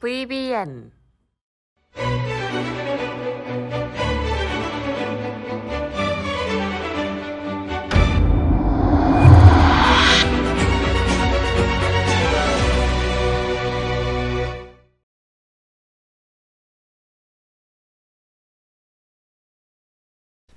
VBN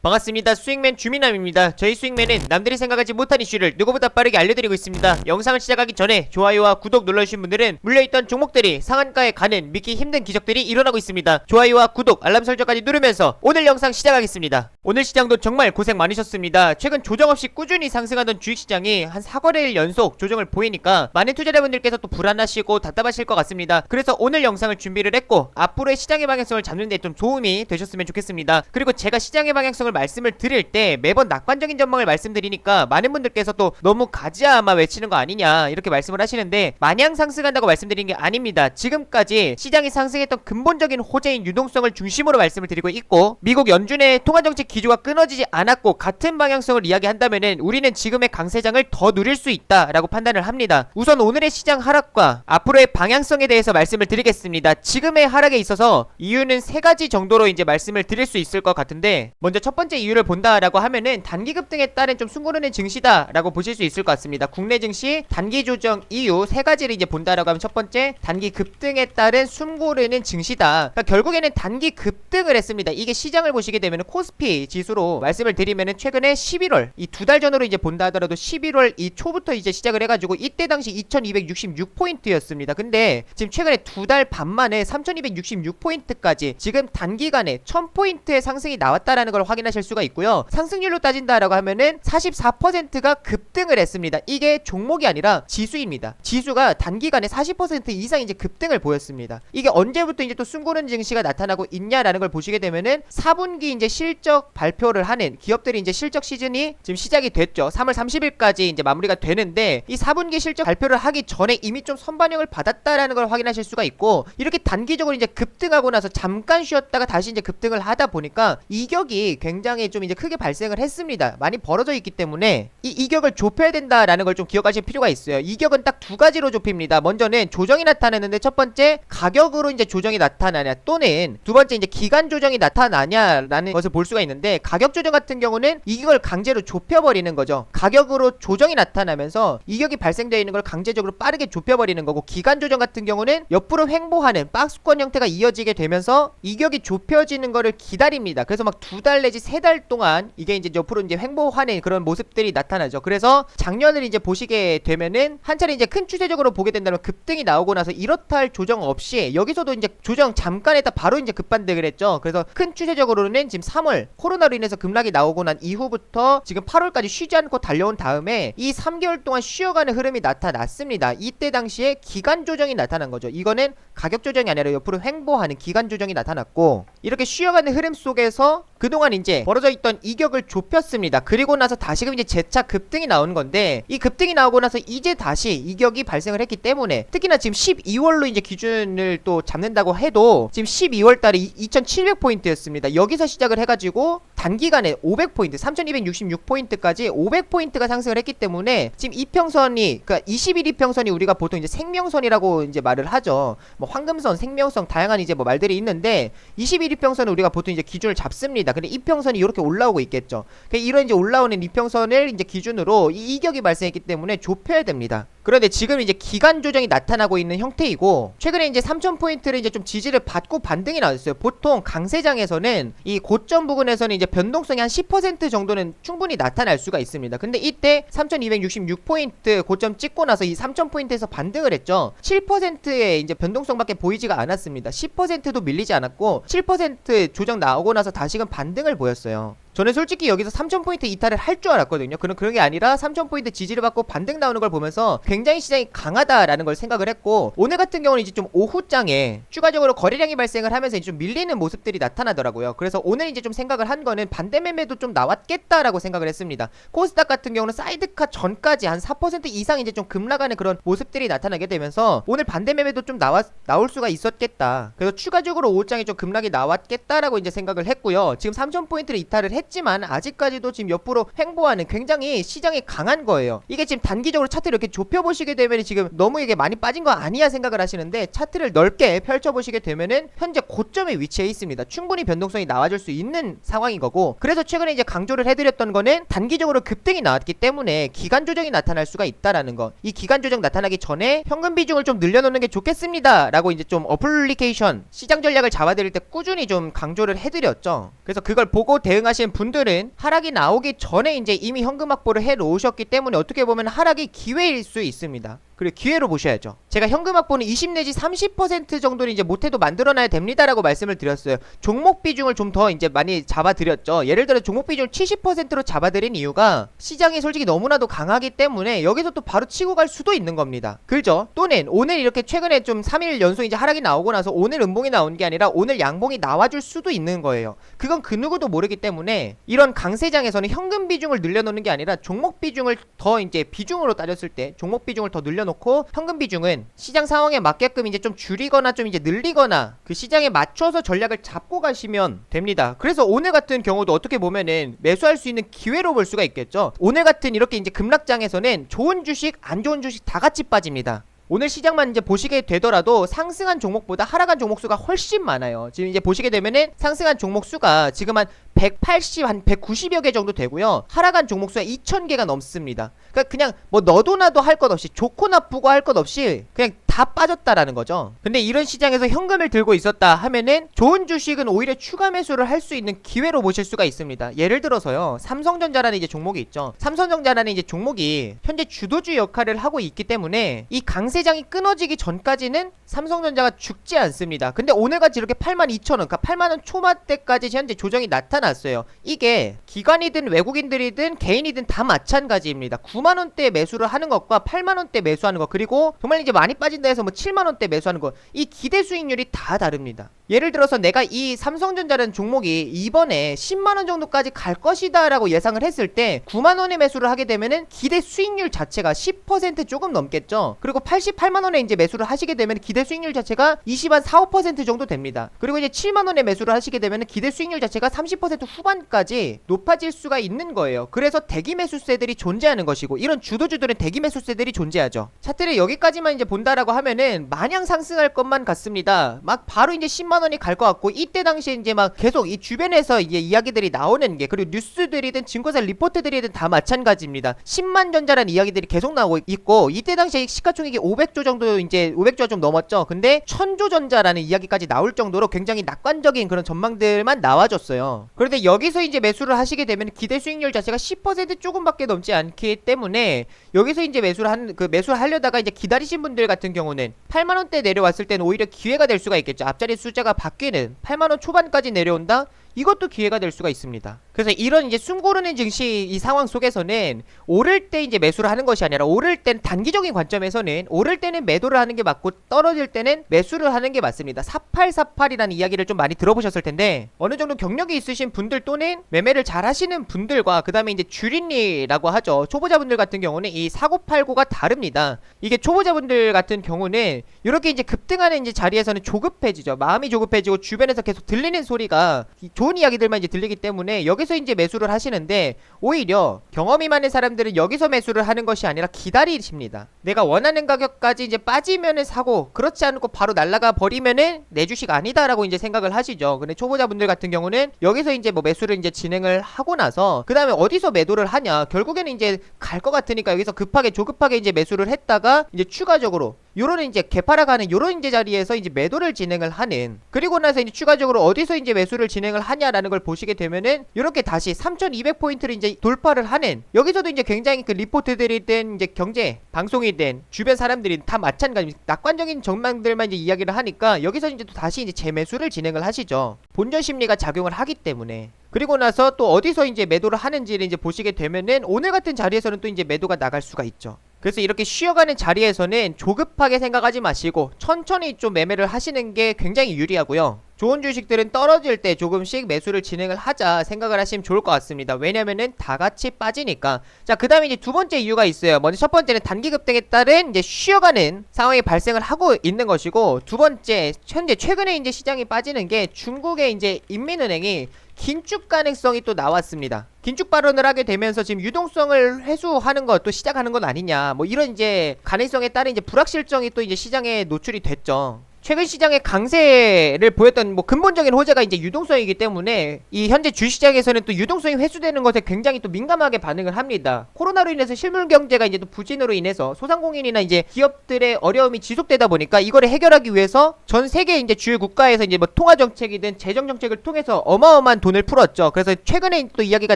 반갑습니다. 수익맨 주민남입니다. 저희 수익맨은 남들이 생각하지 못한 이슈를 누구보다 빠르게 알려드리고 있습니다. 영상을 시작하기 전에 좋아요와 구독 눌러주신 분들은 물려있던 종목들이 상한가에 가는 믿기 힘든 기적들이 일어나고 있습니다. 좋아요와 구독, 알람 설정까지 누르면서 오늘 영상 시작하겠습니다. 오늘 시장도 정말 고생 많으셨습니다. 최근 조정 없이 꾸준히 상승하던 주식시장이 한 4거래일 연속 조정을 보이니까 많은 투자자분들께서 또 불안하시고 답답하실 것 같습니다. 그래서 오늘 영상을 준비를 했고 앞으로의 시장의 방향성을 잡는 데 좀 도움이 되셨으면 좋겠습니다. 그리고 제가 시장의 방향성을 말씀을 드릴 때 매번 낙관적인 전망을 말씀드리니까 많은 분들께서 또 너무 가지아마 외치는 거 아니냐 이렇게 말씀을 하시는데 마냥 상승한다고 말씀드린 게 아닙니다. 지금까지 시장이 상승했던 근본적인 호재인 유동성을 중심으로 말씀을 드리고 있고 미국 연준의 통화정책 기조가 끊어지지 않았고 같은 방향성을 이야기한다면은 우리는 지금의 강세장을 더 누릴 수 있다라고 판단을 합니다. 우선 오늘의 시장 하락과 앞으로의 방향성에 대해서 말씀을 드리겠습니다. 지금의 하락에 있어서 이유는 세 가지 정도로 이제 말씀을 드릴 수 있을 것 같은데 먼저 첫 번째 이유를 본다라고 하면은 단기 급등에 따른 좀 숨고르는 증시다라고 보실 수 있을 것 같습니다. 국내 증시 단기 조정 이유 세 가지를 이제 본다라고 하면 첫 번째 단기 급등에 따른 숨고르는 증시다. 그러니까 결국에는 단기 급등을 했습니다. 이게 시장을 보시게 되면 코스피 지수로 말씀을 드리면은 최근에 11월 이 두 달 전으로 이제 본다 하더라도 11월 이 초부터 이제 시작을 해가지고 이때 당시 2266포인트였습니다. 근데 지금 최근에 두 달 반 만에 3266포인트까지 지금 단기간에 1000포인트의 상승이 나왔다라는 걸 확인 하실 수가 있고요. 상승률로 따진다라고 하면은 44%가 급등을 했습니다. 이게 종목이 아니라 지수입니다. 지수가 단기간에 40% 이상 이제 급등을 보였습니다. 이게 언제부터 이제 또 숨고른 증시가 나타나고 있냐라는 걸 보시게 되면은 4분기 이제 실적 발표를 하는 기업들이 이제 실적 시즌이 지금 시작이 됐죠. 3월 30일까지 이제 마무리가 되는데 이 4분기 실적 발표를 하기 전에 이미 좀 선반영을 받았다라는 걸 확인하실 수가 있고 이렇게 단기적으로 이제 급등하고 나서 잠깐 쉬었다가 다시 이제 급등을 하다 보니까 이격이 굉장히 좀 이제 크게 발생을 했습니다. 많이 벌어져 있기 때문에 이 이격을 좁혀야 된다라는 걸 좀 기억하실 필요가 있어요. 이격은 딱 두 가지로 좁힙니다. 먼저는 조정이 나타나는데 첫 번째 가격으로 이제 조정이 나타나냐 또는 두 번째 이제 기간 조정이 나타나냐라는 것을 볼 수가 있는데 가격 조정 같은 경우는 이격을 강제로 좁혀버리는 거죠. 가격으로 조정이 나타나면서 이격이 발생되어 있는 걸 강제적으로 빠르게 좁혀버리는 거고 기간 조정 같은 경우는 옆으로 횡보하는 박스권 형태가 이어지게 되면서 이격이 좁혀지는 거를 기다립니다. 그래서 막 두 달 내지 세 달 동안 이게 이제 옆으로 이제 횡보하는 그런 모습들이 나타나죠. 그래서 작년을 이제 보시게 되면은 한 차례 이제 큰 추세적으로 보게 된다면 급등이 나오고 나서 이렇다 할 조정 없이 여기서도 이제 조정 잠깐 했다 바로 이제 급반등을 했죠. 그래서 큰 추세적으로는 지금 3월 코로나로 인해서 급락이 나오고 난 이후부터 지금 8월까지 쉬지 않고 달려온 다음에 이 3개월 동안 쉬어가는 흐름이 나타났습니다. 이때 당시에 기간 조정이 나타난 거죠. 이거는 가격 조정이 아니라 옆으로 횡보하는 기간 조정이 나타났고 이렇게 쉬어가는 흐름 속에서 그동안 이제 벌어져 있던 이격을 좁혔습니다. 그리고 나서 다시금 이제 재차 급등이 나오는 건데 이 급등이 나오고 나서 이제 다시 이격이 발생을 했기 때문에 특히나 지금 12월로 이제 기준을 또 잡는다고 해도 지금 12월 달에 2700포인트였습니다. 여기서 시작을 해가지고 단기간에 500포인트, 3266포인트까지 500포인트가 상승을 했기 때문에 지금 이평선이 그러니까 21 이평선이 우리가 보통 이제 생명선이라고 이제 말을 하죠. 뭐 황금선, 생명선 다양한 이제 뭐 말들이 있는데 21 이평선은 우리가 보통 이제 기준을 잡습니다. 근데 이평선이 이렇게 올라오고 있겠죠. 그러니까 이런 이제 올라오는 이평선을 이제 기준으로 이 이격이 발생했기 때문에 좁혀야 됩니다. 그런데 지금 이제 기간 조정이 나타나고 있는 형태이고 최근에 이제 3000포인트를 이제 좀 지지를 받고 반등이 나왔어요. 보통 강세장에서는 이 고점 부근에서는 이제 변동성이 한 10% 정도는 충분히 나타날 수가 있습니다. 근데 이때 3266포인트 고점 찍고 나서 이 3000포인트에서 반등을 했죠. 7%의 이제 변동성밖에 보이지가 않았습니다. 10%도 밀리지 않았고 7% 조정 나오고 나서 다시금 반등을 보였어요. 저는 솔직히 여기서 3000포인트 이탈을 할 줄 알았거든요. 그런 그런 게 아니라 3000포인트 지지를 받고 반등 나오는 걸 보면서 굉장히 시장이 강하다라는 걸 생각을 했고 오늘 같은 경우는 이제 좀 오후장에 추가적으로 거래량이 발생을 하면서 이제 좀 밀리는 모습들이 나타나더라고요. 그래서 오늘 이제 좀 생각을 한 거는 반대 매매도 좀 나왔겠다라고 생각을 했습니다. 코스닥 같은 경우는 사이드카 전까지 한 4% 이상 이제 좀 급락하는 그런 모습들이 나타나게 되면서 오늘 반대 매매도 좀 나왔 나올 수가 있었겠다. 그래서 추가적으로 오후장에 좀 급락이 나왔겠다라고 이제 생각을 했고요. 지금 3000포인트를 이탈을 했 했지만 아직까지도 지금 옆으로 횡보하는 굉장히 시장이 강한 거예요. 이게 지금 단기적으로 차트를 이렇게 좁혀 보시게 되면 지금 너무 이게 많이 빠진 거 아니야 생각을 하시는데 차트를 넓게 펼쳐 보시게 되면은 현재 고점에 위치해 있습니다. 충분히 변동성이 나와줄 수 있는 상황인 거고 그래서 최근에 이제 강조를 해드렸던 거는 단기적으로 급등이 나왔기 때문에 기간 조정이 나타날 수가 있다라는 거. 이 기간 조정 나타나기 전에 현금 비중을 좀 늘려놓는 게 좋겠습니다라고 이제 좀 어플리케이션 시장 전략을 잡아드릴 때 꾸준히 좀 강조를 해드렸죠. 그래서 그걸 보고 대응하 시는 분들은 하락이 나오기 전에 이제 이미 현금 확보를 해 놓으셨기 때문에 어떻게 보면 하락이 기회일 수 있습니다. 그리고 기회로 보셔야죠. 제가 현금 확보는 20 내지 30% 정도는 이제 못해도 만들어놔야 됩니다라고 말씀을 드렸어요. 종목 비중을 좀 더 이제 많이 잡아드렸죠. 예를 들어 종목 비중을 70%로 잡아드린 이유가 시장이 솔직히 너무나도 강하기 때문에 여기서 또 바로 치고 갈 수도 있는 겁니다. 그죠? 또는 오늘 이렇게 최근에 좀 3일 연속 이제 하락이 나오고 나서 오늘 음봉이 나온 게 아니라 오늘 양봉이 나와줄 수도 있는 거예요. 그건 그 누구도 모르기 때문에 이런 강세장에서는 현금 비중을 늘려놓는 게 아니라 종목 비중을 더 이제 비중으로 따졌을 때 종목 비중을 더 늘려놓고 현금 비중은 시장 상황에 맞게끔 이제 좀 줄이거나 좀 이제 늘리거나 그 시장에 맞춰서 전략을 잡고 가시면 됩니다. 그래서 오늘 같은 경우도 어떻게 보면은 매수할 수 있는 기회로 볼 수가 있겠죠. 오늘 같은 이렇게 이제 급락장에서는 좋은 주식, 안 좋은 주식 다 같이 빠집니다. 오늘 시장만 이제 보시게 되더라도 상승한 종목보다 하락한 종목 수가 훨씬 많아요. 지금 이제 보시게 되면은 상승한 종목 수가 지금 한 180, 한 190여 개 정도 되고요. 하락한 종목 수가 2,000개가 넘습니다. 그러니까 그냥 뭐 너도 나도 할 것 없이 좋고 나쁘고 할 것 없이 그냥 다 빠졌다라는 거죠. 근데 이런 시장에서 현금을 들고 있었다 하면은 좋은 주식은 오히려 추가 매수를 할 수 있는 기회로 보실 수가 있습니다. 예를 들어서요. 삼성전자라는 이제 종목이 있죠. 삼성전자라는 이제 종목이 현재 주도주 역할을 하고 있기 때문에 이 강세장이 끊어지기 전까지는 삼성전자가 죽지 않습니다. 근데 오늘같이 이렇게 82,000원, 그러니까 8만원 초반대까지 현재 조정이 나타 났어요. 이게 기관이든 외국인들이든 개인이든 다 마찬가지입니다. 9만원대 매수를 하는 것과 8만원대 매수하는 것, 그리고 정말 이제 많이 빠진다 해서 뭐 7만원대 매수하는 것, 이 기대 수익률이 다 다릅니다. 예를 들어서 내가 이 삼성전자라는 종목이 이번에 10만원 정도까지 갈 것이다 라고 예상을 했을 때 9만원에 매수를 하게 되면은 기대 수익률 자체가 10% 조금 넘겠죠. 그리고 88만원에 이제 매수를 하시게 되면 기대 수익률 자체가 20한 4, 5% 정도 됩니다. 그리고 이제 7만원에 매수를 하시게 되면 기대 수익률 자체가 30% 후반까지 높아질 수가 있는 거예요. 그래서 대기 매수세들이 존재하는 것이고 이런 주도주들은 대기 매수세들이 존재하죠. 차트를 여기까지만 이제 본다라고 하면은 마냥 상승할 것만 같습니다. 막 바로 이제 10만 원이 갈 것 같고 이때 당시에 이제 막 계속 이 주변에서 이제 이야기들이 나오는 게 그리고 뉴스들이든 증거사 리포트들이든 다 마찬가지입니다. 10만 전자라는 이야기들이 계속 나오고 있고 이때 당시에 시가총액이 500조 정도 이제 500조가 좀 넘었죠. 근데 1000조 전자라는 이야기까지 나올 정도로 굉장히 낙관적인 그런 전망들만 나와줬어요. 그런데 여기서 이제 매수를 하시게 되면 기대 수익률 자체가 10% 조금밖에 넘지 않기 때문에 여기서 이제 매수를 한 그 매수를 하려다가 이제 기다리신 분들 같은 경우는 8만 원대 내려왔을 때는 오히려 기회가 될 수가 있겠죠. 앞자리 숫자가 바뀌는 8만 원 초반까지 내려온다. 이것도 기회가 될 수가 있습니다. 그래서 이런 이제 숨고르는 증시 이 상황 속에서는 오를 때 이제 매수를 하는 것이 아니라 오를 땐 단기적인 관점에서는 오를 때는 매도를 하는 게 맞고 떨어질 때는 매수를 하는 게 맞습니다. 4848이라는 이야기를 좀 많이 들어보셨을 텐데 어느 정도 경력이 있으신 분들 또는 매매를 잘 하시는 분들과 그 다음에 이제 주린리라고 하죠. 초보자분들 같은 경우는 이 4989가 다릅니다. 이게 초보자분들 같은 경우는 이렇게 이제 급등하는 이제 자리에서는 조급해지죠. 마음이 조급해지고 주변에서 계속 들리는 소리가 이 좋은 이야기들만 이제 들리기 때문에 여기서 이제 매수를 하시는데 오히려 경험이 많은 사람들은 여기서 매수를 하는 것이 아니라 기다리십니다. 내가 원하는 가격까지 이제 빠지면은 사고 그렇지 않고 바로 날라가 버리면은 내 주식 아니다라고 이제 생각을 하시죠. 근데 초보자분들 같은 경우는 여기서 이제 뭐 매수를 이제 진행을 하고 나서 그 다음에 어디서 매도를 하냐 결국에는 이제 갈 것 같으니까 여기서 급하게 조급하게 이제 매수를 했다가 이제 추가적으로 요런 이제 개파락하는 요런 이제 자리에서 이제 매도를 진행을 하는 그리고 나서 이제 추가적으로 어디서 이제 매수를 진행을 하냐라는 걸 보시게 되면은 이렇게 다시 3200포인트를 이제 돌파를 하는 여기서도 이제 굉장히 그 리포트들이든 이제 경제 방송이든 주변 사람들이 다 마찬가지 낙관적인 전망들만 이제 이야기를 하니까 여기서 이제 또 다시 이제 재매수를 진행을 하시죠. 본전 심리가 작용을 하기 때문에. 그리고 나서 또 어디서 이제 매도를 하는지를 이제 보시게 되면은 오늘 같은 자리에서는 또 이제 매도가 나갈 수가 있죠. 그래서 이렇게 쉬어가는 자리에서는 조급하게 생각하지 마시고 천천히 좀 매매를 하시는 게 굉장히 유리하고요. 좋은 주식들은 떨어질 때 조금씩 매수를 진행을 하자 생각을 하시면 좋을 것 같습니다. 왜냐면은 다 같이 빠지니까. 자, 그 다음에 이제 두 번째 이유가 있어요. 먼저 첫 번째는 단기 급등에 따른 이제 쉬어가는 상황이 발생을 하고 있는 것이고, 두 번째, 현재 최근에 이제 시장이 빠지는 게 중국의 이제 인민은행이 긴축 가능성이 또 나왔습니다. 긴축 발언을 하게 되면서 지금 유동성을 회수하는 것도 시작하는 건 아니냐. 뭐 이런 이제 가능성에 따른 이제 불확실성이 또 이제 시장에 노출이 됐죠. 최근 시장의 강세를 보였던 뭐 근본적인 호재가 이제 유동성이기 때문에 이 현재 주시장에서는 또 유동성이 회수되는 것에 굉장히 또 민감하게 반응을 합니다. 코로나로 인해서 실물 경제가 이제 또 부진으로 인해서 소상공인이나 이제 기업들의 어려움이 지속되다 보니까 이거를 해결하기 위해서 전 세계 이제 주요 국가에서 이제 뭐 통화 정책이든 재정 정책을 통해서 어마어마한 돈을 풀었죠. 그래서 최근에 또 이야기가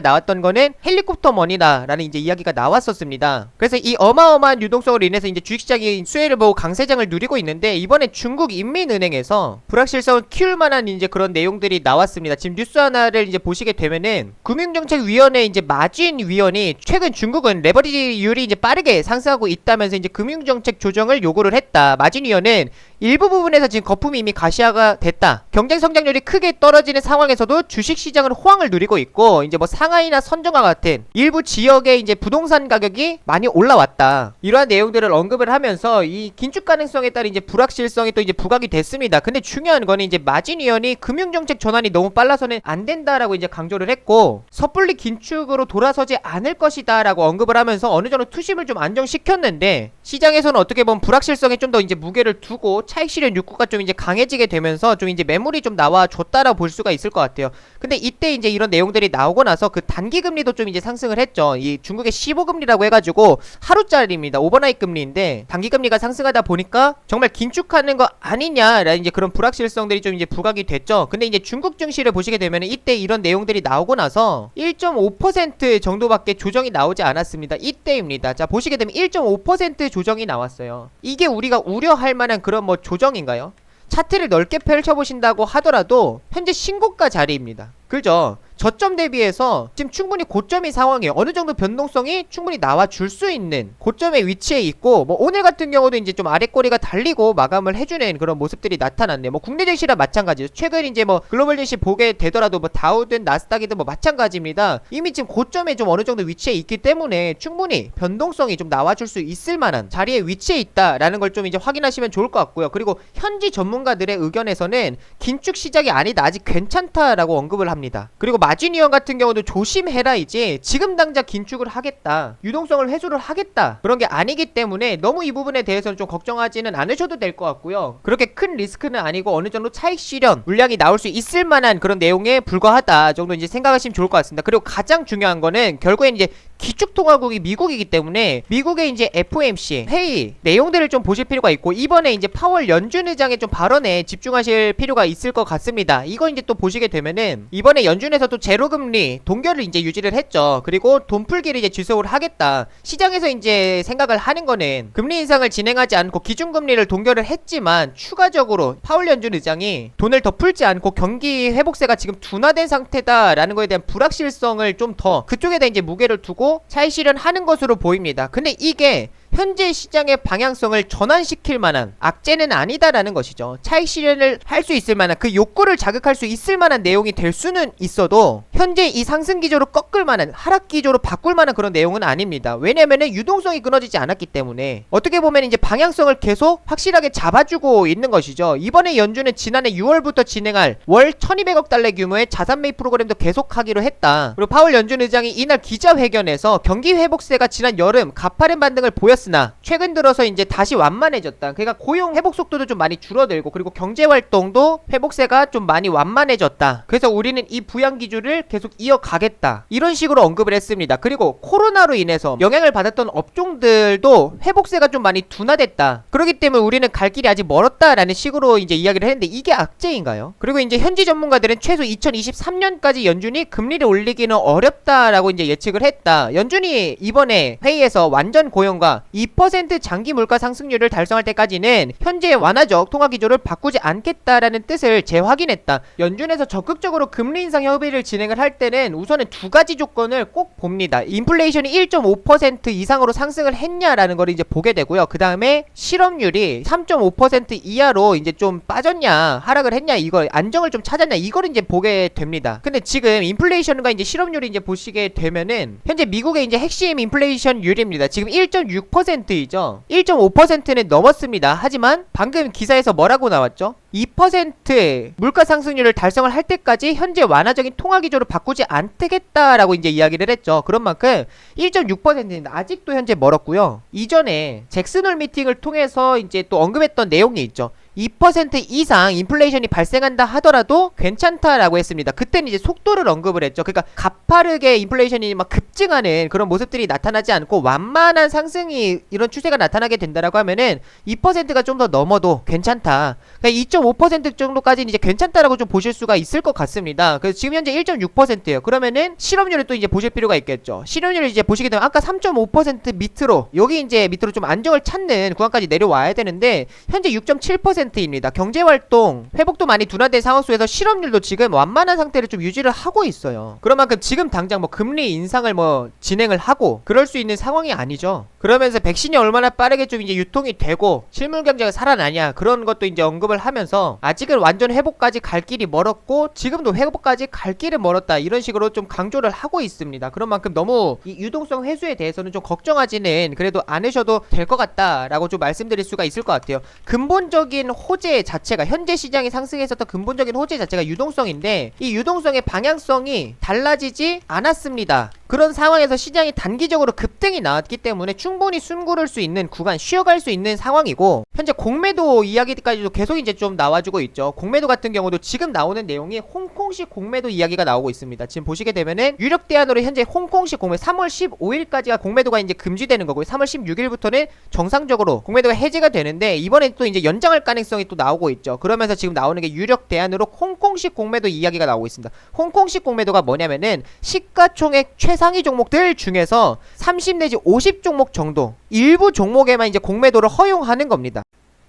나왔던 거는 헬리콥터 머니다라는 이제 이야기가 나왔었습니다. 그래서 이 어마어마한 유동성으로 인해서 이제 주식시장이 수혜를 보고 강세장을 누리고 있는데 이번에 중국 인민은행에서 불확실성을 키울 만한 이제 그런 내용들이 나왔습니다. 지금 뉴스 하나를 이제 보시게 되면은 금융정책위원회 이제 마진위원이 최근 중국은 레버리지율이 이제 빠르게 상승하고 있다면서 이제 금융정책 조정을 요구를 했다. 마진위원은 일부 부분에서 지금 거품이 이미 가시화가 됐다. 경쟁 성장률이 크게 떨어지는 상황에서도 주식 시장은 호황을 누리고 있고 이제 뭐 상하이나 선정과 같은 일부 지역의 이제 부동산 가격이 많이 올라왔다. 이러한 내용들을 언급을 하면서 이 긴축 가능성에 따른 이제 불확실성이 또 이제 부각이 됐습니다. 근데 중요한 거는 이제 마진 위원이 금융 정책 전환이 너무 빨라서는 안 된다라고 이제 강조를 했고 섣불리 긴축으로 돌아서지 않을 것이다라고 언급을 하면서 어느 정도 투심을 좀 안정시켰는데 시장에서는 어떻게 보면 불확실성에 좀 더 이제 무게를 두고 차익 실현 욕구가 좀 이제 강해지게 되면서 좀 이제 매물이 좀 나와 줬다라 볼 수가 있을 것 같아요. 근데 이때 이제 이런 내용들이 나오고 나서 그 단기 금리도 좀 이제 상승을 했죠. 이 중국의 15금리라고 해가지고 하루짜리입니다. 오버나잇 금리인데 단기 금리가 상승하다 보니까 정말 긴축하는 거 아니냐라는 이제 그런 불확실성들이 좀 이제 부각이 됐죠. 근데 이제 중국 증시를 보시게 되면 이때 이런 내용들이 나오고 나서 1.5% 정도밖에 조정이 나오지 않았습니다. 이때입니다. 자 보시게 되면 1.5% 조정이 나왔어요. 이게 우리가 우려할 만한 그런 뭐 조정인가요? 차트를 넓게 펼쳐보신다고 하더라도 현재 신고가 자리입니다. 그죠? 저점 대비해서 지금 충분히 고점인 상황이에요. 어느 정도 변동성이 충분히 나와 줄 수 있는 고점에 위치해 있고 뭐 오늘 같은 경우도 이제 좀 아래 꼬리가 달리고 마감을 해주는 그런 모습들이 나타났네요. 뭐 국내 증시랑 마찬가지죠. 최근 이제 뭐 글로벌 증시 보게 되더라도 뭐 다우든 나스닥이든 뭐 마찬가지입니다. 이미 지금 고점에 좀 어느 정도 위치해 있기 때문에 충분히 변동성이 좀 나와줄 수 있을 만한 자리에 위치해 있다라는 걸 좀 이제 확인하시면 좋을 것 같고요. 그리고 현지 전문가들의 의견에서는 긴축 시작이 아니다 아직 괜찮다라고 언급을 합니다. 그리고 마진 위원 같은 경우도 조심해라 이제. 지금 당장 긴축을 하겠다. 유동성을 회수를 하겠다. 그런 게 아니기 때문에 너무 이 부분에 대해서는 좀 걱정하지는 않으셔도 될 것 같고요. 그렇게 큰 리스크는 아니고 어느 정도 차익 실현 물량이 나올 수 있을 만한 그런 내용에 불과하다 정도 이제 생각하시면 좋을 것 같습니다. 그리고 가장 중요한 거는 결국엔 이제 기축통화국이 미국이기 때문에 미국의 이제 FOMC 회의 내용들을 좀 보실 필요가 있고 이번에 이제 파월 연준 의장의 좀 발언에 집중하실 필요가 있을 것 같습니다. 이거 이제 또 보시게 되면은 이번에 연준에서 도 제로 금리 동결을 이제 유지를 했죠. 그리고 돈 풀기를 이제 지속을 하겠다. 시장에서 이제 생각을 하는 거는 금리 인상을 진행하지 않고 기준 금리를 동결을 했지만 추가적으로 파월 연준 의장이 돈을 더 풀지 않고 경기 회복세가 지금 둔화된 상태다라는 거에 대한 불확실성을 좀 더 그쪽에다 이제 무게를 두고 차익 실현하는 것으로 보입니다. 근데 이게 현재 시장의 방향성을 전환시킬 만한 악재는 아니다라는 것이죠. 차익 실현을 할 수 있을 만한 그 욕구를 자극할 수 있을 만한 내용이 될 수는 있어도 현재 이 상승 기조로 꺾을 만한 하락 기조로 바꿀 만한 그런 내용은 아닙니다. 왜냐면은 유동성이 끊어지지 않았기 때문에 어떻게 보면 이제 방향성을 계속 확실하게 잡아주고 있는 것이죠. 이번에 연준은 지난해 6월부터 진행할 월 1200억 달러 규모의 자산 매입 프로그램도 계속하기로 했다. 그리고 파월 연준 의장이 이날 기자회견에서 경기 회복세가 지난 여름 가파른 반등을 보였 으나 최근 들어서 이제 다시 완만해졌다. 그러니까 고용 회복 속도도 좀 많이 줄어들고 그리고 경제 활동도 회복세가 좀 많이 완만해졌다. 그래서 우리는 이 부양 기조를 계속 이어가겠다. 이런 식으로 언급을 했습니다. 그리고 코로나로 인해서 영향을 받았던 업종들도 회복세가 좀 많이 둔화됐다. 그렇기 때문에 우리는 갈 길이 아직 멀었다라는 식으로 이제 이야기를 했는데 이게 악재인가요? 그리고 이제 현지 전문가들은 최소 2023년까지 연준이 금리를 올리기는 어렵다라고 이제 예측을 했다. 연준이 이번에 회의에서 완전 고용과 2% 장기 물가 상승률을 달성할 때까지는 현재 완화적 통화 기조를 바꾸지 않겠다라는 뜻을 재확인했다. 연준에서 적극적으로 금리 인상 협의를 진행을 할 때는 우선은 두 가지 조건을 꼭 봅니다. 인플레이션이 1.5% 이상으로 상승을 했냐라는 걸 이제 보게 되고요. 그 다음에 실업률이 3.5% 이하로 이제 좀 빠졌냐, 하락을 했냐, 이걸 안정을 좀 찾았냐, 이걸 이제 보게 됩니다. 근데 지금 인플레이션과 이제 실업률이 이제 보시게 되면은 현재 미국의 이제 핵심 인플레이션율입니다. 지금 1.6% 2%이죠. 1.5%는 넘었습니다. 하지만 방금 기사에서 뭐라고 나왔죠? 2% 물가 상승률을 달성을 할 때까지 현재 완화적인 통화 기조로 바꾸지 않겠다라고 이제 이야기를 했죠. 그런 만큼 1.6%는 아직도 현재 멀었고요. 이전에 잭슨홀 미팅을 통해서 이제 또 언급했던 내용이 있죠. 2% 이상 인플레이션이 발생한다 하더라도 괜찮다라고 했습니다. 그때는 이제 속도를 언급을 했죠. 그러니까 가파르게 인플레이션이 막 급증하는 그런 모습들이 나타나지 않고 완만한 상승이 이런 추세가 나타나게 된다라고 하면은 2%가 좀 더 넘어도 괜찮다. 그러니까 2.5% 정도까지는 이제 괜찮다라고 좀 보실 수가 있을 것 같습니다. 그래서 지금 현재 1.6%예요. 그러면은 실업률을 또 이제 보실 필요가 있겠죠. 실업률을 이제 보시게 되면 아까 3.5% 밑으로 여기 이제 밑으로 좀 안정을 찾는 구간까지 내려와야 되는데 현재 6.7% 입니다. 경제활동 회복도 많이 둔화된 상황 속에서 실업률도 지금 완만한 상태를 좀 유지를 하고 있어요. 그런 만큼 지금 당장 뭐 금리 인상을 뭐 진행을 하고 그럴 수 있는 상황이 아니죠. 그러면서 백신이 얼마나 빠르게 좀 이제 유통이 되고 실물 경제가 살아나냐 그런 것도 이제 언급을 하면서 아직은 완전 회복까지 갈 길이 멀었고 지금도 회복까지 갈 길은 멀었다 이런 식으로 좀 강조를 하고 있습니다. 그런 만큼 너무 이 유동성 회수에 대해서는 좀 걱정하지는 그래도 않으셔도 될 것 같다라고 좀 말씀드릴 수가 있을 것 같아요. 근본적인 호재 자체가 현재 시장이 상승했었던 근본적인 호재 자체가 유동성인데 이 유동성의 방향성이 달라지지 않았습니다. 그런 상황에서 시장이 단기적으로 급등이 나왔기 때문에 충분히 숨고를 수 있는 구간 쉬어갈 수 있는 상황이고 현재 공매도 이야기까지도 계속 이제 좀 나와주고 있죠. 공매도 같은 경우도 지금 나오는 내용이 홍콩식 공매도 이야기가 나오고 있습니다. 지금 보시게 되면은 유력 대안으로 현재 홍콩식 공매 3월 15일까지가 공매도가 이제 금지되는 거고요. 3월 16일부터는 정상적으로 공매도가 해제가 되는데 이번에 또 이제 연장할 가능성이 또 나오고 있죠. 그러면서 지금 나오는 게 유력 대안으로 홍콩식 공매도 이야기가 나오고 있습니다. 홍콩식 공매도가 뭐냐면은 시가총액 최상위 종목들 중에서 30 내지 50 종목 정도 일부 종목에만 이제 공매도를 허용하는 겁니다.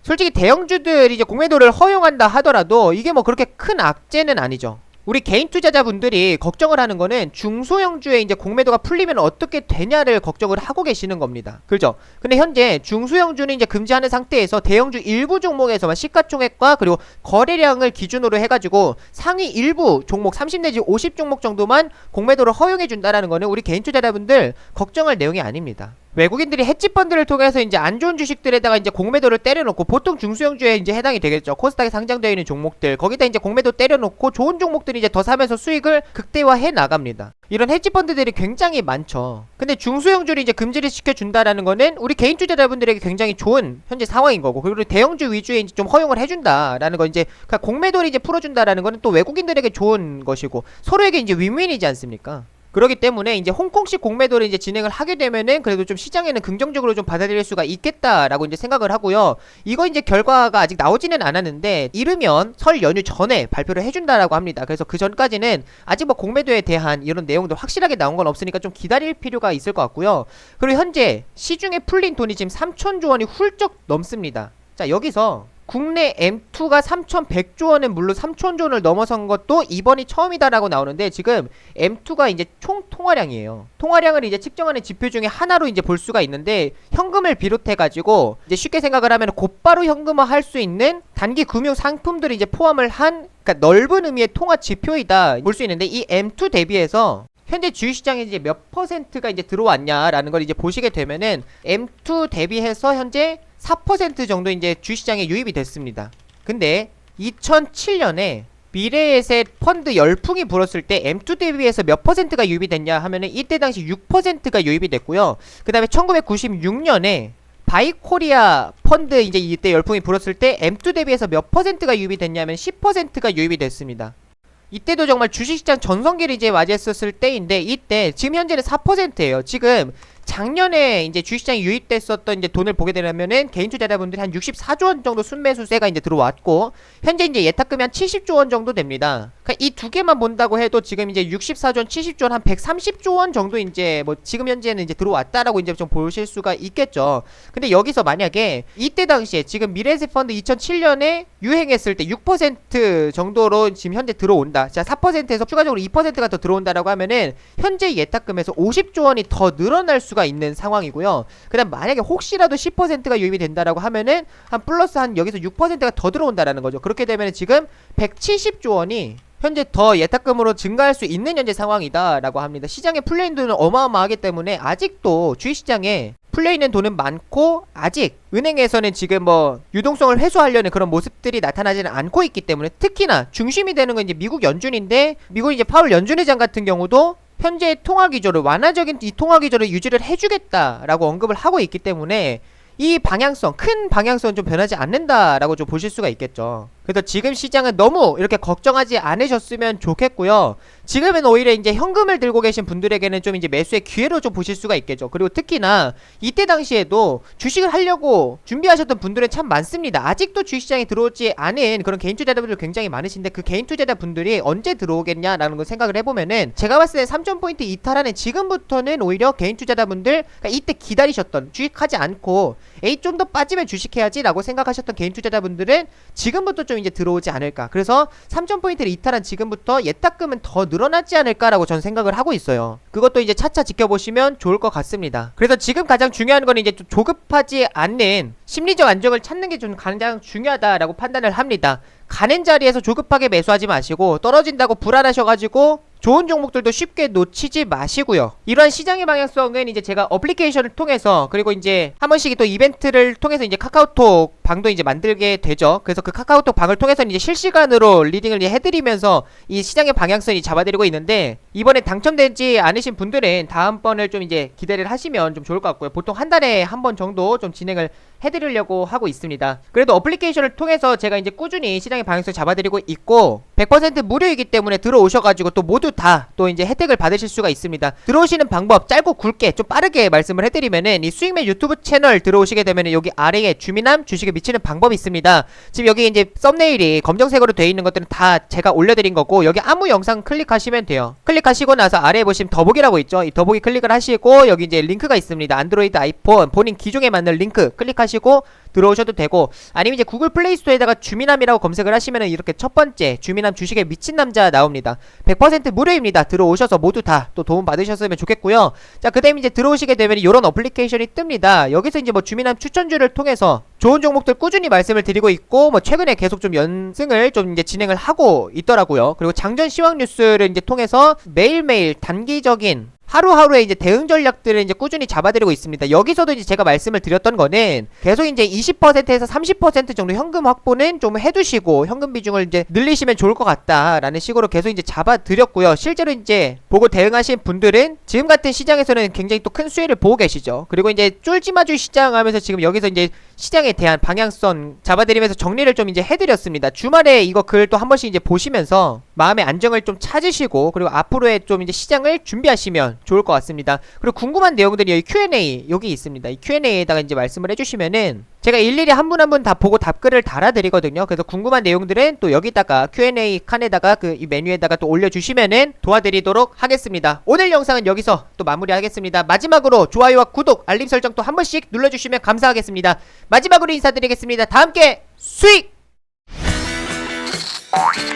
솔직히 대형주들이 이제 공매도를 허용한다 하더라도 이게 뭐 그렇게 큰 악재는 아니죠. 우리 개인 투자자분들이 걱정을 하는 거는 중소형주에 이제 공매도가 풀리면 어떻게 되냐를 걱정을 하고 계시는 겁니다. 그렇죠? 근데 현재 중소형주는 이제 금지하는 상태에서 대형주 일부 종목에서만 시가총액과 그리고 거래량을 기준으로 해가지고 상위 일부 종목 30 내지 50 종목 정도만 공매도를 허용해 준다라는 거는 우리 개인 투자자분들 걱정할 내용이 아닙니다. 외국인들이 헤지 펀드를 통해서 이제 안 좋은 주식들에다가 이제 공매도를 때려놓고 보통 중소형주에 이제 해당이 되겠죠. 코스닥에 상장되어 있는 종목들 거기다 이제 공매도 때려놓고 좋은 종목들이 이제 더 사면서 수익을 극대화해 나갑니다. 이런 헤지 펀드들이 굉장히 많죠. 근데 중소형주를 이제 금지를 시켜준다라는 거는 우리 개인 투자자분들에게 굉장히 좋은 현재 상황인 거고 그리고 대형주 위주에 이제 좀 허용을 해준다라는 거 이제 그러니까 공매도를 이제 풀어준다라는 거는 또 외국인들에게 좋은 것이고 서로에게 이제 윈윈이지 않습니까? 그렇기 때문에 이제 홍콩식 공매도를 이제 진행을 하게 되면은 그래도 좀 시장에는 긍정적으로 좀 받아들일 수가 있겠다라고 이제 생각을 하고요. 이거 이제 결과가 아직 나오지는 않았는데 이르면 설 연휴 전에 발표를 해준다라고 합니다. 그래서 그 전까지는 아직 뭐 공매도에 대한 이런 내용도 확실하게 나온 건 없으니까 좀 기다릴 필요가 있을 것 같고요. 그리고 현재 시중에 풀린 돈이 지금 3천조 원이 훌쩍 넘습니다. 자 여기서 국내 M2가 3,100조 원은 물론 3천 조 원을 넘어선 것도 이번이 처음이다라고 나오는데 지금 M2가 이제 총 통화량이에요. 통화량을 이제 측정하는 지표 중에 하나로 이제 볼 수가 있는데 현금을 비롯해 가지고 이제 쉽게 생각을 하면 곧바로 현금화 할 수 있는 단기 금융 상품들을 이제 포함을 한 그러니까 넓은 의미의 통화 지표이다 볼 수 있는데 이 M2 대비해서 현재 주식시장에 이제 몇 퍼센트가 이제 들어왔냐라는 걸 이제 보시게 되면은 M2 대비해서 현재 4% 정도 이제 주시장에 유입이 됐습니다. 근데 2007년에 미래에셋 펀드 열풍이 불었을 때 M2 대비해서 몇 퍼센트가 유입이 됐냐 하면은 이때 당시 6%가 유입이 됐고요. 그 다음에 1996년에 바이코리아 펀드 이제 이때 열풍이 불었을 때 M2 대비해서 몇 퍼센트가 유입이 됐냐면 10%가 유입이 됐습니다. 이때도 정말 주식시장 전성기를 이제 맞이했었을 때인데 이때 지금 현재는 4%예요. 지금 작년에 이제 주식시장에 유입됐었던 이제 돈을 보게 되면은 개인 투자자분들이 한 64조 원 정도 순매수세가 이제 들어왔고 현재 이제 예탁금이 한 70조 원 정도 됩니다. 그러니까 이 두 개만 본다고 해도 지금 이제 64조 원, 70조 원, 한 130조 원 정도 이제 뭐 지금 현재는 이제 들어왔다라고 이제 좀 보실 수가 있겠죠. 근데 여기서 만약에 이때 당시에 지금 미래세 펀드 2007년에 유행했을 때 6% 정도로 지금 현재 들어온다. 자, 4%에서 추가적으로 2%가 더 들어온다라고 하면은 현재 예탁금에서 50조 원이 더 늘어날 수가 있는 상황이고요. 그다음 만약에 혹시라도 10%가 유입이 된다라고 하면은 한 플러스 한 여기서 6%가 더 들어온다라는 거죠. 그렇게 되면 지금 170조 원이 현재 더 예탁금으로 증가할 수 있는 현재 상황이다라고 합니다. 풀려 있는 돈은 어마어마하기 때문에 아직도 주식시장에 풀려 있는 돈은 많고 아직 은행에서는 지금 뭐 유동성을 회수하려는 그런 모습들이 나타나지는 않고 있기 때문에 특히나 중심이 되는 건 이제 미국 연준인데 미국 이제 파월 연준 의장 같은 경우도 현재 통화 기조를 완화적인 이 통화 기조를 유지를 해주겠다라고 언급을 하고 있기 때문에 이 방향성 큰 방향성은 좀 변하지 않는다라고 좀 보실 수가 있겠죠. 그래서 지금 시장은 너무 이렇게 걱정하지 않으셨으면 좋겠고요. 지금은 오히려 이제 현금을 들고 계신 분들에게는 좀 이제 매수의 기회로 좀 보실 수가 있겠죠. 그리고 특히나 이때 당시에도 주식을 하려고 준비하셨던 분들은 참 많습니다. 아직도 주식시장에 들어오지 않은 그런 개인 투자자분들 굉장히 많으신데 그 개인 투자자 분들이 언제 들어오겠냐라는 걸 생각을 해보면은 제가 봤을 때 3.0포인트 이탈하는 지금부터는 오히려 개인 투자자분들 그러니까 이때 기다리셨던 주식하지 않고 에이 좀 더 빠지면 주식해야지라고 생각하셨던 개인 투자자분들은 지금부터 좀 이제 들어오지 않을까. 그래서 3.0포인트를 이탈한 지금부터 예탁금은 더 늘어나지 않을까라고 저는 생각을 하고 있어요. 그것도 이제 차차 지켜보시면 좋을 것 같습니다. 그래서 지금 가장 중요한 거는 이제 좀 조급하지 않는 심리적 안정을 찾는 게 좀 가장 중요하다라고 판단을 합니다. 가는 자리에서 조급하게 매수하지 마시고 떨어진다고 불안하셔가지고 좋은 종목들도 쉽게 놓치지 마시고요. 이러한 시장의 방향성은 이제 제가 어플리케이션을 통해서 그리고 이제 한 번씩 또 이벤트를 통해서 이제 카카오톡 방도 이제 만들게 되죠. 그래서 그 카카오톡 방을 통해서는 이제 실시간으로 리딩을 이제 해드리면서 이 시장의 방향성이 잡아드리고 있는데 이번에 당첨되지 않으신 분들은 다음번을 좀 이제 기대를 하시면 좀 좋을 것 같고요. 보통 한 달에 한 번 정도 좀 진행을 해드리려고 하고 있습니다. 그래도 어플리케이션을 통해서 제가 이제 꾸준히 시장의 방향성 잡아드리고 있고 100% 무료이기 때문에 들어오셔가지고 또 모두 다 또 이제 혜택을 받으실 수가 있습니다. 들어오시는 방법 짧고 굵게 좀 빠르게 말씀을 해드리면은 이 수익맨 유튜브 채널 들어오시게 되면은 여기 아래에 주민함 주식에 미치는 방법이 있습니다. 지금 여기 이제 썸네일이 검정색으로 되어 있는 것들은 다 제가 올려드린 거고 여기 아무 영상 클릭하시면 돼요. 클릭 하시고 나서 아래에 보시면 더보기라고 있죠. 이 더보기 클릭을 하시고 여기 이제 링크가 있습니다. 안드로이드, 아이폰 본인 기종에 맞는 링크 클릭하시고 들어오셔도 되고 아니면 이제 구글 플레이 스토어에다가 주민함이라고 검색을 하시면은 이렇게 첫 번째 주민함 주식에 미친 남자 나옵니다. 100% 무료입니다. 들어오셔서 모두 다 또 도움 받으셨으면 좋겠고요. 자, 그다음에 이제 들어오시게 되면 이런 어플리케이션이 뜹니다. 여기서 이제 뭐 주민함 추천주를 통해서 좋은 종목들 꾸준히 말씀을 드리고 있고 뭐 최근에 계속 좀 연승을 좀 이제 진행을 하고 있더라고요. 그리고 장전 시황 뉴스를 이제 통해서 매일매일 단기적인 하루하루의 이제 대응 전략들을 이제 꾸준히 잡아드리고 있습니다. 여기서도 이제 제가 말씀을 드렸던 거는 계속 이제 20%에서 30% 정도 현금 확보는 좀 해두시고 현금 비중을 이제 늘리시면 좋을 것 같다라는 식으로 계속 이제 잡아드렸고요. 실제로 이제 보고 대응하신 분들은 지금 같은 시장에서는 굉장히 또 큰 수혜를 보고 계시죠. 그리고 이제 쫄지마주 시장 하면서 지금 여기서 이제 시장에 대한 방향성 잡아드리면서 정리를 좀 이제 해드렸습니다. 주말에 이거 글 또 한 번씩 이제 보시면서 마음의 안정을 좀 찾으시고 그리고 앞으로의 좀 이제 시장을 준비하시면 좋을 것 같습니다. 그리고 궁금한 내용들이 여기 Q&A 여기 있습니다. 이 Q&A에다가 이제 말씀을 해주시면은 제가 일일이 한 분 한 분 다 보고 답글을 달아드리거든요. 그래서 궁금한 내용들은 또 여기다가 Q&A 칸에다가 그 이 메뉴에다가 또 올려주시면은 도와드리도록 하겠습니다. 오늘 영상은 여기서 또 마무리하겠습니다. 마지막으로 좋아요와 구독, 알림 설정 또 한 번씩 눌러주시면 감사하겠습니다. 마지막으로 인사드리겠습니다. 다 함께 수익! Bye.